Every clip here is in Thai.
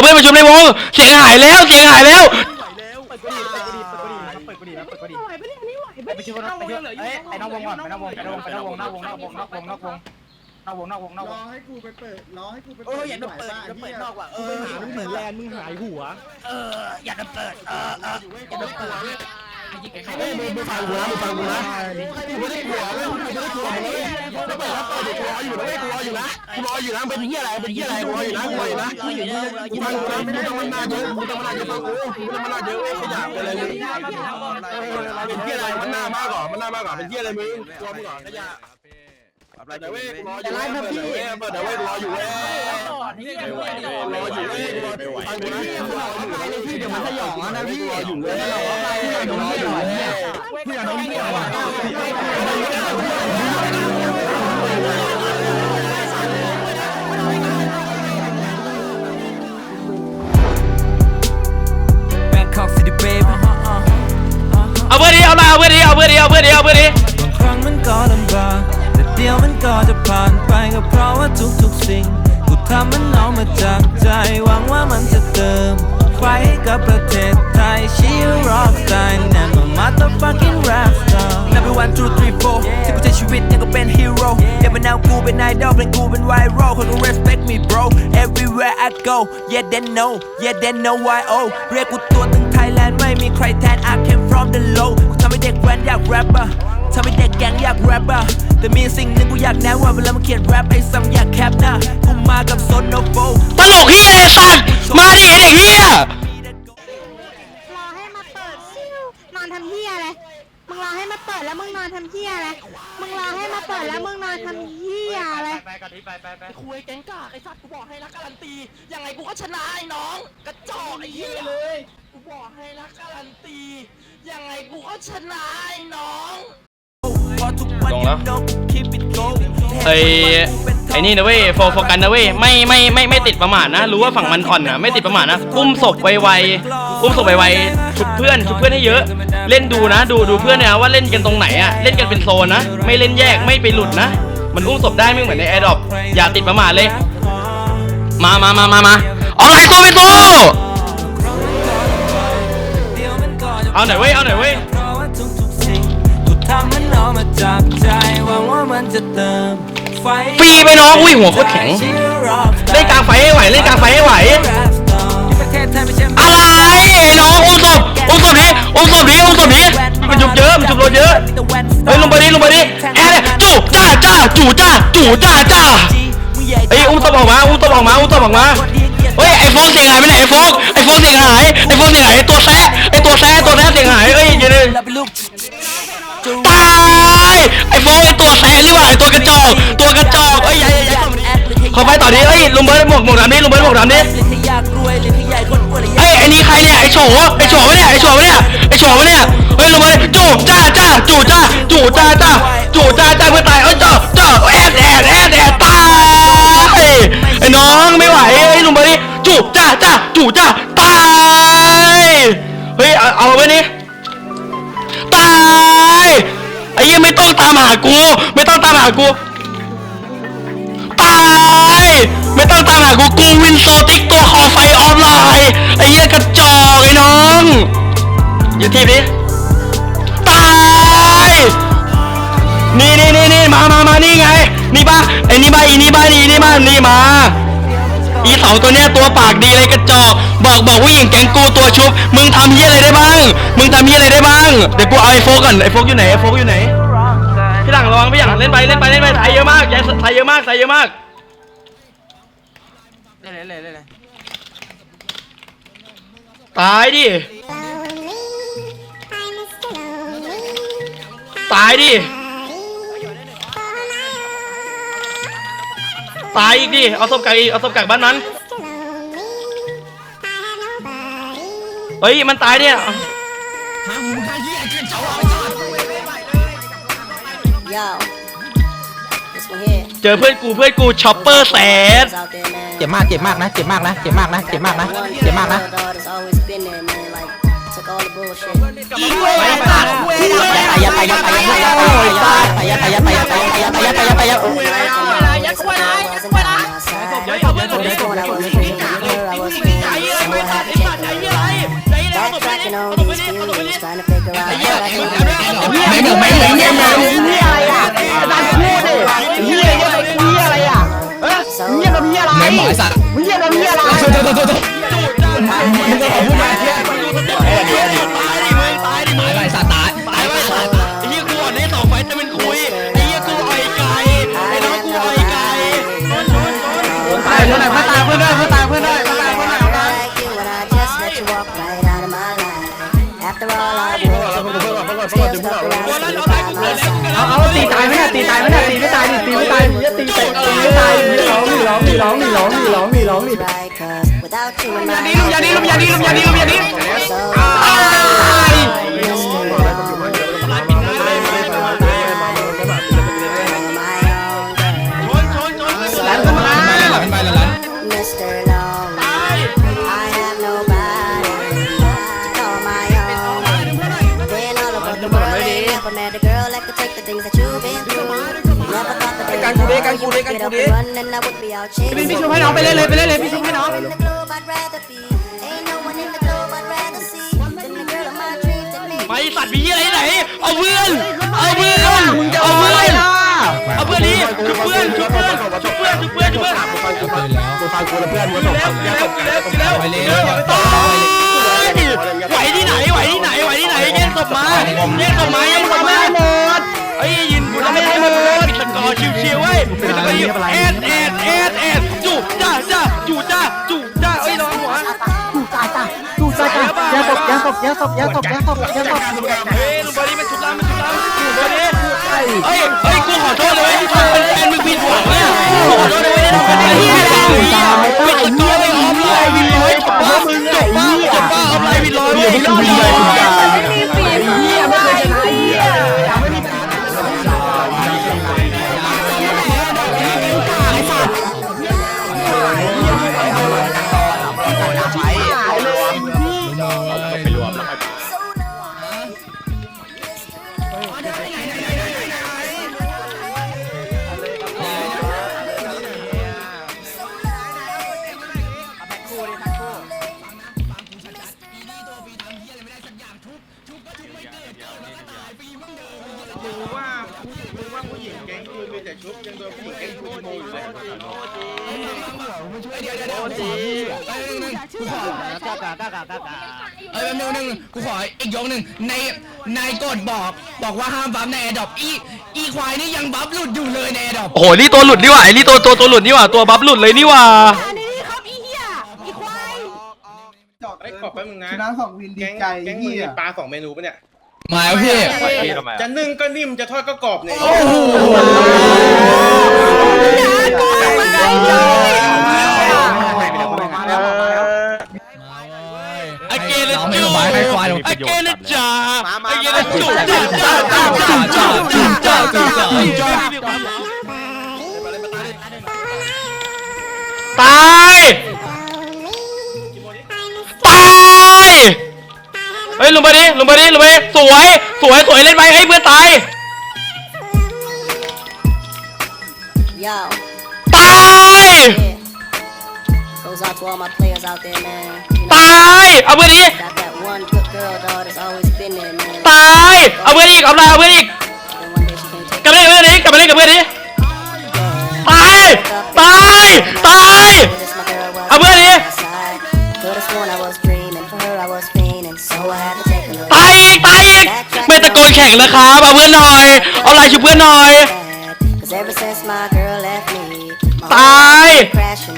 เอาเพื่อนมาชุมในวงเสียงหายแล้วเสียงหายแล้วเปิดกดีเปิดกดีเปิดกดีเปิดกดีเปิดกดีไปช่วยไปช่วยเอ้ยไปนอกวงก่อนไปนอกวงไปนอกวงไปนอกวงนอกวงนอกวงนอกวงนอกวงนอกวงนอกวงนอกรอให้กูไปเปิดรอให้กูไปเปิดโอ้ยอย่าเปิดอย่าเปิดนอกว่ะเออมึงเหมือนแลนมึงหายหัว เอออย่าเปิดเออเอออย่าเปิด เฮ้ยมึงมึงฟังกูนะมึงฟังกูนะกูไม่ได้กลัวเว้ยกูไม่ได้กลัวมึงเลยถ้าเปิดแล้วเปิดเดี๋ยวกูรออยู่นะเว้ยกูรออยู่นะกูรออยู่นะเป็นเหี้ยอะไรเป็นเหี้ยอะไรกูรออยู่นะกูรออยู่นะกูฟังกูนะมึงต้องมาหน้าเยอะมึงต้องมาหน้าเยอะฟังกูมึงต้องมาหน้าเยอะเว้ยขยะอะไรเลยเป็นเหี้ยอะไรมันหน้ามากกว่ามันหน้ามากกว่าเป็นเหี้ยอะไรมึงกลัวมึงเหรอขยะเดี๋ยวเว้ยกูรออยู่เว้ยเปิดเดี๋ยวเว้ยเปิดเดี๋ย วเว้ยกูรออยู่เว้ยรออยู่เว้ยฟังกูนะกูรออยู่เว้ยพี่เดี๋ยวมันสยองแล้วนะพี่อยู่เว้ยรออยู่เว้ยพี่อย่ากโดนพี่อยากโดน Bangkok City baby เอาเพื่อนดิเอามาเอาเพื่อนดิเอาเพื่อนดิเอาเพื่อนดิเอาเพื่อนดิบางครั้งมันก็ลำบากแต่เดี๋ยวมันก็จะผ่านไปก็เพราะว่าทุกๆสิ่ง กูทำมันเอามาจากใจ หวังว่ามันจะเติม ไฟให้กับประเทศไทยชีวร็อกสไตล์แน่นอน motherfucking rap star number one two three four ที่กูใช้ชีวิตยังก็เป็นฮีโร่เดี๋ยวมันเอากูเป็นไอดอลเพลงกูเป็นไวรัลคนก็ respect me bro everywhere I go yeah they know yeah they know why oh เรียกกูตัวตึงไทยแลนด์ไม่มีใครแทน I came from the low กูทำให้เด็กแว้นอยากแรปเปอะ ทำให้เด็กแก๊งอยากแรปอะแต่มีสิ่งหนึ่งกูอยากแน่ว่าเวลามันเขียนแรปไอ้ซ้ำอยากแคปนะกูมากับโซโนโฟตลกเฮียไอ้สัตว์มาดิไอ้เด็กเฮียรอให้มาเปิดซิวนอนทำเฮียอะไรมึงรอให้มาเปิดแล้วมึงนอนทำเฮียอะไรมึงรอให้มาเปิดแล้วมึงนอนทำเฮียอะไร ไปกันดิไปไปไปคุยแก๊งกากไอ้สัตว์กูบอกให้รักการันตี ยังไงกูก็ชนะไอ้น้อง กระจอกไอ้เหี้ยเลย กูบอกให้รักการันตี ยังไงกูก็ชนะไอ้น้องพอทุกวัน ลงแล้วไอ้ไอ้นี่นะเว้ยโฟโฟกันนะเว้ยไม่ไม่ไม่ไม่ติดประมาทนะ รู้ว่าฝั่งมันอ่อนนะไม่ติดประมาทนะอุ้มศพไวๆอุ้มศพไวๆชุบเพื่อนชุบเพื่อนให้เยอะ เล่นดูนะ ดูดูเพื่อนนะว่าเล่นกันตรงไหนอะเล่นกันเป็นโซนนะ ไม่เล่นแยกไม่ไปหลุดนะ มันอุ้มศพได้ไม่เหมือนในแอร์ดรอปอย่าติดประมาทเลย มามามามามาออนไลน์โซเป็นโซเดี๋ยวเอาหน่อยเว้ยเอาหน่อยเว้ย เอามาจากใจหวังว่ามันจะเติมไฟฟรีไปน้องอุ้ยหัวโคตรแข็งเล่นกลางไฟให้ไหวเล่นกลางไฟให้ไหว อะไรไอ้น้องอุ้มศพอุ้มศพนี้อุ้มศพนี้อุ้มศพนี้มันจุบเยอะมันจุบรถเยอะเฮ้ยลงไปดิลงไปดิแอร์จู่จ้าจ้าจู่จ้าจู่จ้าจ้าเฮ้อุ้มศพออกมาอุ้มศพออกมาอุ้มศพออกมาเฮ้ยไอโฟกเสียงหายไปไหนไอโฟกไอโฟกเสียงหายไอโฟกเสียงหายไอตัวแซะไอตัวแซะตัวแซะเสียงหายเอ้ยเดี๋ยว ไอโฟกไอตัวแซะหรือเปล่าไอ้ตัวกระจอกตัวกระจอกเอ้ยใหญ่ใหญ่ขอไปต่อดิเอ้ยลุงเบิร์ดหมวกหมวกดำดิลุงเบิร์ดหมวกดำดิเล่นให้ยากรวยเล่นให้ใหญ่คนอ้ยไอ้นี่ใครเนี่ยไอ้โฉไอ้โฉวะเนี่ยไอ้โฉวะเนี่ยไอ้โฉวะเนี่ยเฮ้ยลงมาเลยจู่จ้าจ้าจู่จ้าจู่จ้าจ้าจู่จ้าจ้าเพื่อตายเอ้ยเจ้าเจ้าแอดแอดแอดแอดตายไอ้น้องไม่ไหวเฮ้ยลงมาดิจู่จ้าจ้าจู่จ้าตาย อ้เหี้ยังไม่ต้องตามหากู ไม่ต้องตามหากูตายไม่ต้องตามหากูกูวินโซติกตัวคอไฟออนไลน์ไอ้เหี้ยกระจอกไอ้น้องอย่าทีบดิตายนี่นี่นี่นี่มามามานี่ไงนี่ปะไอ้นี่ปะอีนี่ปะนี่นี่มานี่มา อีสองตัวเนี้ยตัวปากดีเลยกระจอกบอกบอกผู้หญิงแกงกูตัวชุบมึงทำเหี้ยอะไรได้บ้าง มึงทำเหี้ยอะไรได้บ้างเดี๋ยวกูเอาไอ้โฟกก่อนไอ้โฟกอยู่ไหนไอ้โฟกอยู่ไหนพี่หลังระวังพี่หลังเล่นไปเล่นไปเล่นไปถ่เยอะมากอย่าถ่เยอะมากถ่เยอะมากเล่นเลยเล่นเลยตายดิตายดิ ตายอีกดิ เอาศพกักอีก เอาศพกักบ้านนั้นเฮ้ย มันตายเนี่ย Yo, this one here เจอเพื่อนกูเพื่อนกูช็อปเปอร์แสน is out there, man. เจ็บมากเจ็บมากนะเจ็บมากนะเจ็บมากนะเจ็บมากนะเจ็บมากนะ Dog has always been there, man. Like, took all the bullshit. มึงจะพูดมาเที่ยง อย่าดิลุมอย่าดิลุมอย่าดิลุมอย่าดิลุมอย่าดิ thought that they'd know you would get up and run and I would be out chasing. พี่ชุบให้น้องไปเล่นเลยไปเล่นเลยพี่ชุบให้น้อง In the club, I'd rather be. Ain't no one in the club I'd rather see than the girl of my dreams that made ไปสัตว์มีเหี้ยอะไรที่ไหนเอาเพื่อนเอาเพื่อนเอาเพื่อนเอาเพื่อนดิชุบเพื่อนชุบเพื่อนชุบเพื่อนชุบเพื่อนชุบเพื่อนกูฟังกูแล้วเพื่อนกูส่งแล้วแล้วแล้วแล้วไปเลยตายไหวที่ไหนไหวที่ไหนไหวที่ไหนแย่งศพมาแย่งศพมาแย่งศพมา ไอ้ยยืนกูจะไม่ให้มันปิดสกอร์ชิวๆเว้ยปิดสกอร์ชิวแอดแอดแอดแอดจู่จ้าจ้าจู่จ้าจู่จ้าเอ้ยระวังหัวดูตายตายดูตายตายยาศพยาศพยาศพยาศพยาศพยาศพเฮ้ยลุงบอดี้มันชุบล้ำมันชุบล้ำลุงบอดี้เฮ้ยเฮ้ยกูขอโทษเลยที่ทำเป็นแฟนมึงผิดหวังเนี่ยกูขอโทษเลยไม่ได้ทำเป็นไอ้เหี้ยอะไรปิดสกอร์ไปออฟไลน์วินร้อยจบป้ามึงจบป้าจบป้าออฟไลน์วินร้อยเว้ยรอบเดียวเฮียไม่เคยชนะ เอ้ยแป๊บนึงนึงกูขออีกยกหนึ่งในในกฎบอกบอกว่าห้ามบัฟในแอร์ดรอปอีอีควายนี่ยังบัฟหลุดอยู่เลยในแอร์ดรอปโอ้โหนี่ตัวหลุดนี่หว่าไอ้นี่ตัวตัวตัวหลุดนี่หว่าตัวบัฟหลุดเลยนี่หว่าอันนี้ครับอีเหี้ยอีควายไอ้ยขอบแป๊บนึงนะชนะสองวินดีแก๊งใจแก๊งมึงเฮียมีปลาสองเมนูปะเนี่ยมาแล้วพี่ จะนึ่งก็นิ่มจะทอดก็กรอบเนี่ย โอ้โห ยลงไปดิลงไปดิลงไปดิสวย สวย สวยเล่นไปเฮ้ยเพื่อนตาย Yo, ตาย yeah. Goes out to all my players out there, man. You know, ตาย เอาเพื่อนดิ got that one good girl, dog, that's always been there, man. ตาย เอาเพื่อนอีกเอาอะไรเอาเพื่อนอีก Then one day she can't take กลับมาเล่นกับเพื่อนดิกลับมาเล่นกับเพื่อนดิตาย ตาย ตาย this, my girl was เอาเพื่อนดิ outside. Could've sworn I was ตะโกนแข่งนะครับเอาเพื่อนหน่อยเอาลายชุบเพื่อนหน่อย bad. Cause ever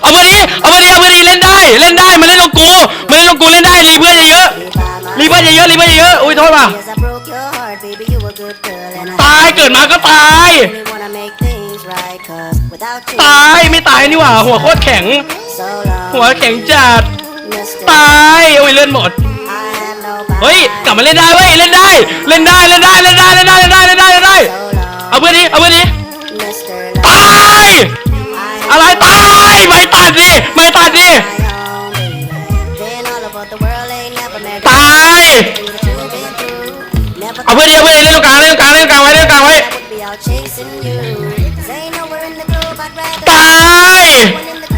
เอาเพื่อนดิเอาเพื่อนดิเอาพื่อนดิเล่นได้ เล่นได้มาเล่นกับกูมาเล่นกับกูเล่นได้รีเพื่อนเยอะๆรีเพื่อนเยอะๆรีเพื่อนเยอะๆอุ้ยโทษป่ะตายเกิดมาก็ตาย ตายไม่ตายนี่หว่า หัวโคตรแข็ง หัวแข็งจัด ตายโอ้ยเลื่อนหมดเฮ้ยกลับมาเล่นได้เว้ยเล่นได้ เล่นได้เล่นได้เล่นได้เล่นได้เล่นได้เล่นได้เอาเพื่อนดิเอาเพื่อนดิ อะไรตายไม่ตัดดิไม่ตัดดิตายเอาเพื่อนดิเอาเพื่อนดิเล่นตรงกลางเล่นตรงกลางเล่นตรงกลางไว้เล่นตรงกลางไว้ตาย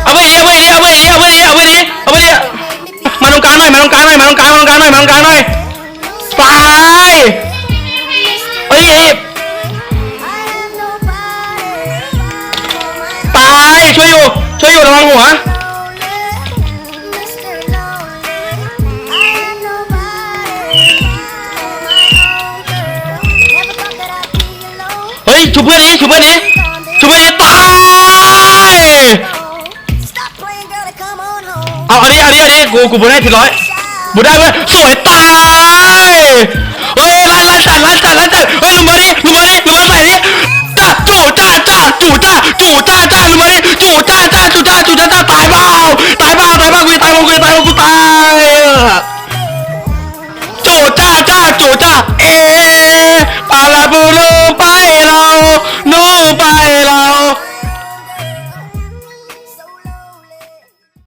เอาเพื่อนดิเอาเพื่อนดิเอาเพื่อนดิเอาเพื่อนดิเอาเพื่อนดิเอาเพื่อนดิมาตรงกลางหน่อยมาตรงกลางหน่อยมาตรงกลางมาตรงกลางหน่อยมาตรงกลางหน่อย ไม่อยู่ระวังหัว เฮ้ยชุบเพื่อนนี้ชุบเพื่อนนี้ชุบเพื่อนนี้ตายเอาอันนี้อันนี้อันนี้กูกูบุได้ทีร้อยบุได้เว้ยสวยตายเฮ้ยรันรันจัดรันจัดรันจัดเฮ้ยลงมาดิล